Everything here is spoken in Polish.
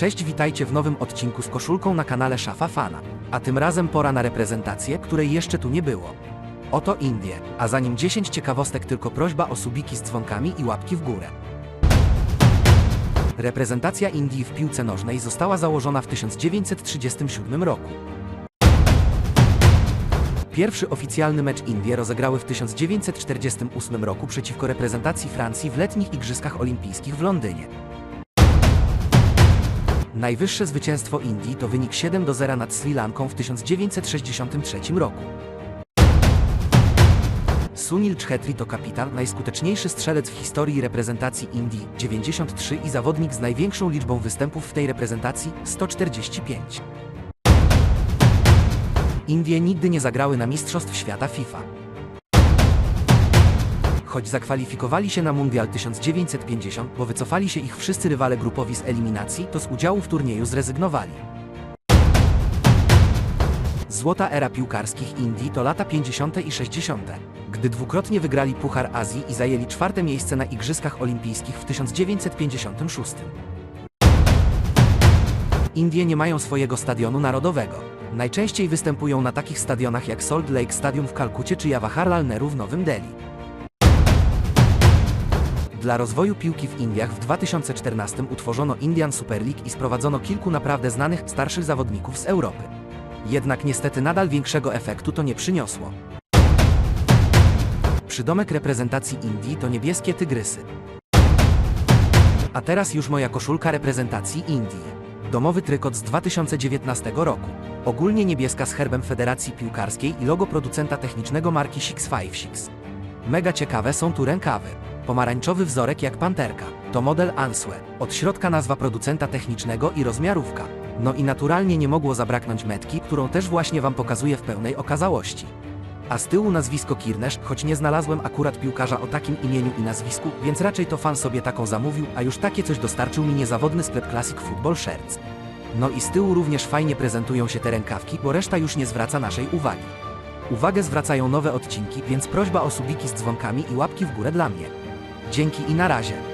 Cześć, witajcie w nowym odcinku z koszulką na kanale Szafa Fana. A tym razem pora na reprezentację, której jeszcze tu nie było. Oto Indie, a zanim 10 ciekawostek tylko prośba o subiki z dzwonkami i łapki w górę. Reprezentacja Indii w piłce nożnej została założona w 1937 roku. Pierwszy oficjalny mecz Indie rozegrały w 1948 roku przeciwko reprezentacji Francji w letnich Igrzyskach Olimpijskich w Londynie. Najwyższe zwycięstwo Indii to wynik 7 do 0 nad Sri Lanką w 1963 roku. Sunil Chhetri to kapitan, najskuteczniejszy strzelec w historii reprezentacji Indii 93 i zawodnik z największą liczbą występów w tej reprezentacji 145. Indie nigdy nie zagrały na Mistrzostw Świata FIFA. Choć zakwalifikowali się na Mundial 1950, bo wycofali się ich wszyscy rywale grupowi z eliminacji, to z udziału w turnieju zrezygnowali. Złota era piłkarskich Indii to lata 50. i 60., gdy dwukrotnie wygrali Puchar Azji i zajęli czwarte miejsce na Igrzyskach Olimpijskich w 1956. Indie nie mają swojego stadionu narodowego. Najczęściej występują na takich stadionach jak Salt Lake Stadium w Kalkucie czy Jawaharlal Nehru w Nowym Delhi. Dla rozwoju piłki w Indiach w 2014 utworzono Indian Super League i sprowadzono kilku naprawdę znanych, starszych zawodników z Europy. Jednak niestety nadal większego efektu to nie przyniosło. Przydomek reprezentacji Indii to niebieskie tygrysy. A teraz już moja koszulka reprezentacji Indii. Domowy trykot z 2019 roku. Ogólnie niebieska z herbem Federacji Piłkarskiej i logo producenta technicznego marki 656. Mega ciekawe są tu rękawy. Pomarańczowy wzorek jak panterka. To model Answe. Od środka nazwa producenta technicznego i rozmiarówka. No i naturalnie nie mogło zabraknąć metki, którą też właśnie Wam pokazuję w pełnej okazałości. A z tyłu nazwisko Kirnesz, choć nie znalazłem akurat piłkarza o takim imieniu i nazwisku, więc raczej to fan sobie taką zamówił, a już takie coś dostarczył mi niezawodny sklep Classic Football Shirts. No i z tyłu również fajnie prezentują się te rękawki, bo reszta już nie zwraca naszej uwagi. Uwagę zwracają nowe odcinki, więc prośba o subiki z dzwonkami i łapki w górę dla mnie. Dzięki i na razie.